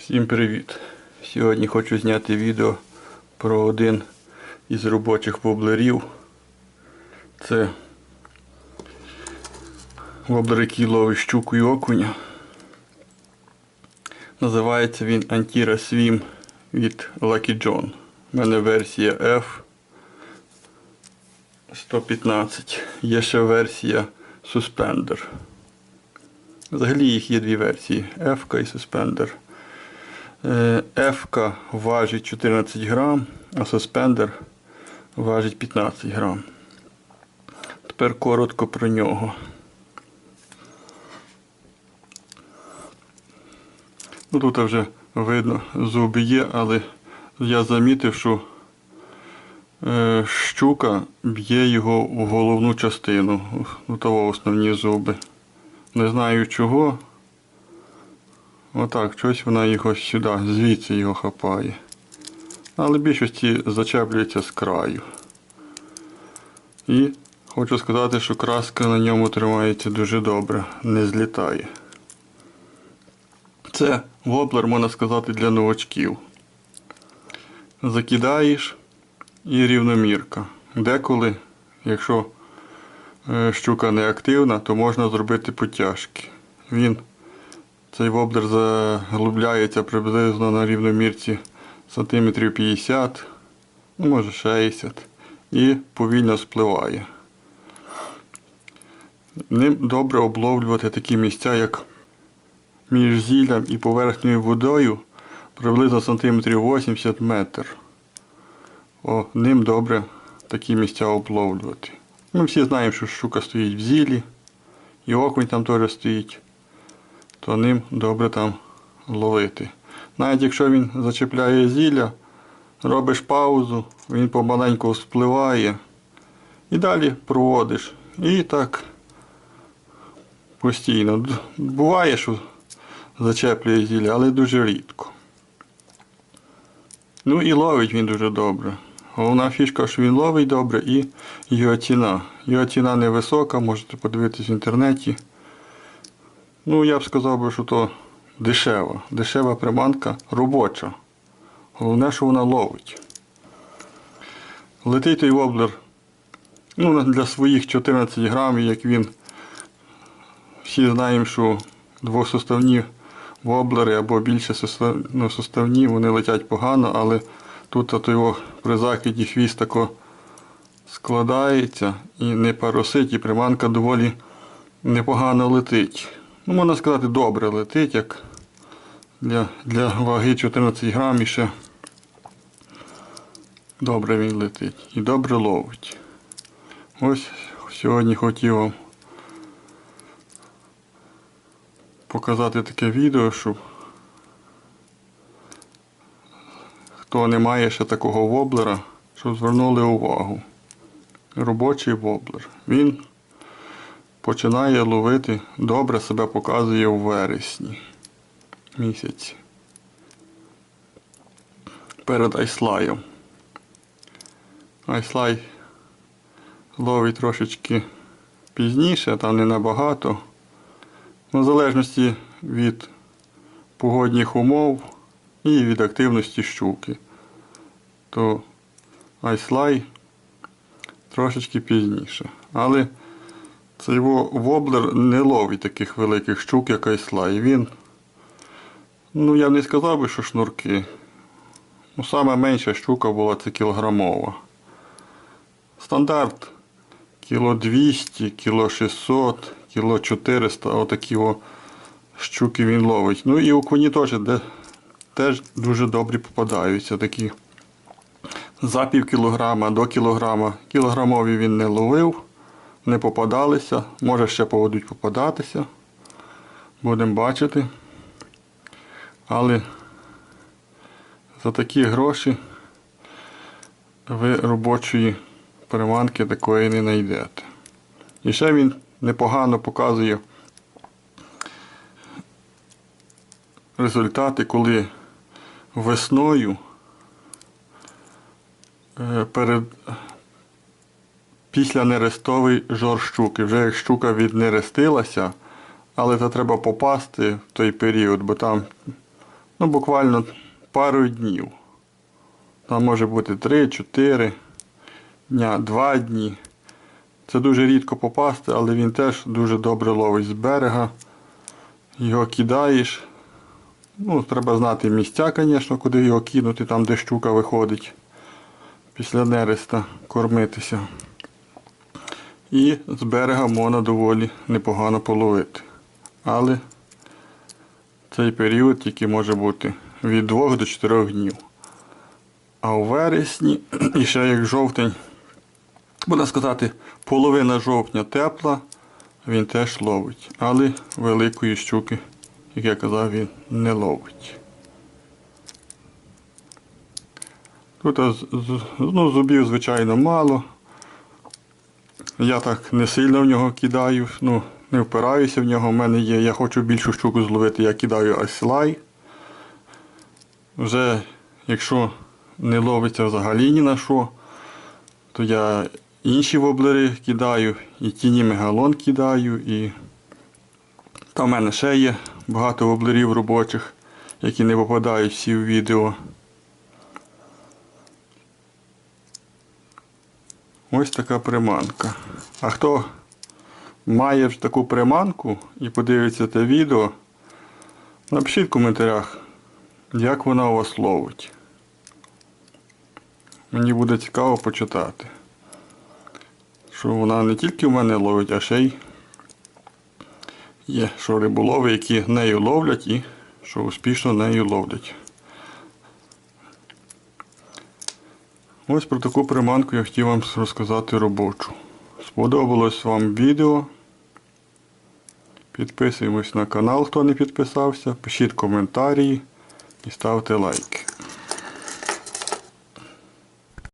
Всім привіт! Сьогодні хочу зняти відео про один із робочих воблерів. Це воблер, який ловить щуку і окуня. Називається він Antira Swim від Lucky John. У мене версія F 115. Є ще версія Suspender. Взагалі їх є дві версії F і Suspender. Е, F важить 14 грам, а суспендер важить 15 грам. Тепер коротко про нього. Ну, тут вже видно, зуби є, але я замітив, що е, щука б'є його в головну частину. Ну, того основні зуби. Не знаю чого. Отак, щось вона його сюди, звідси його хапає. Але більшості зачеплюється з краю. І хочу сказати, що краска на ньому тримається дуже добре, не злітає. Це воблер, можна сказати, для новачків. Закидаєш і рівномірка. Деколи, якщо е, щука не активна, то можна зробити потяжки. Він цей воблер заглубляється приблизно на рівномірці сантиметрів 50, ну може 60 і повільно спливає. Ним добре обловлювати такі місця, як між зіллям і поверхньою водою приблизно сантиметрів 80 метр. О, ним добре такі місця обловлювати. Ми всі знаємо, що щука стоїть в зілі, і окунь там теж стоїть то ним добре там ловити. Навіть якщо він зачепляє зілля, робиш паузу, він помаленьку спливає і далі проводиш. І так постійно. Буває, що зачеплює зілля, але дуже рідко. Ну і ловить він дуже добре. Головна фішка, що він ловить добре і його ціна. Його ціна невисока, можете подивитись в інтернеті. Ну, я б сказав би, що то дешева. Дешева приманка робоча. Головне, що вона ловить. Летить той воблер ну, для своїх 14 грамів, як він. Всі знаємо, що двосуставні воблери або більше ну, суставні, вони летять погано, але тут от його при закиді хвіст тако складається і не парусить, і приманка доволі непогано летить. Ну, можна сказати, добре летить, як для, для ваги 14 грамів ще добре він летить і добре ловить. Ось сьогодні хотів вам показати таке відео, щоб хто не має ще такого воблера, щоб звернули увагу. Робочий воблер. Він починає ловити, добре себе показує у вересні місяці. Перед айслаєм. Айслай ловить трошечки пізніше, там не набагато. Ну, В залежності від погодних умов і від активності щуки. То айслай трошечки пізніше. Але цей во- воблер не ловить таких великих щук, як айслай. Він, ну я не сказав би, що шнурки. Ну, саме менша щука була це кілограмова. Стандарт кіло 200, кіло 600, кіло 400, отакі о щуки він ловить. Ну і окуні теж, де, теж дуже добрі попадаються такі. За пів кілограма до кілограма. Кілограмові він не ловив не попадалися, може ще будуть попадатися. Будемо бачити. Але за такі гроші ви робочої приманки такої не знайдете. І ще він непогано показує результати, коли весною е, перед після нерестовий жор щуки. Вже як щука віднерестилася, але це треба попасти в той період, бо там ну, буквально пару днів. Там може бути 3-4 дня, 2 дні. Це дуже рідко попасти, але він теж дуже добре ловить з берега. Його кидаєш. Ну, треба знати місця, звісно, куди його кинути, там де щука виходить. Після нереста кормитися. І з берега можна доволі непогано половити. Але цей період тільки може бути від 2 до 4 днів. А у вересні, і ще як жовтень, можна сказати, половина жовтня тепла, він теж ловить. Але великої щуки, як я казав, він не ловить. Тут ну, зубів, звичайно, мало. Я так не сильно в нього кидаю, ну, не впираюся в нього. У мене є, я хочу більшу щуку зловити, я кидаю аслай. Вже якщо не ловиться взагалі ні на що, то я інші воблери кидаю, і тіні мегалон кидаю, і там в мене ще є багато воблерів робочих, які не попадають всі в відео. Ось така приманка. А хто має таку приманку і подивиться це відео, напишіть в коментарях, як вона у вас ловить. Мені буде цікаво почитати. Що вона не тільки в мене ловить, а ще й є, що риболови, які нею ловлять і що успішно нею ловлять. Ось про таку приманку я хотів вам розказати робочу. Сподобалось вам відео. Підписуємось на канал, хто не підписався, пишіть коментарі і ставте лайки.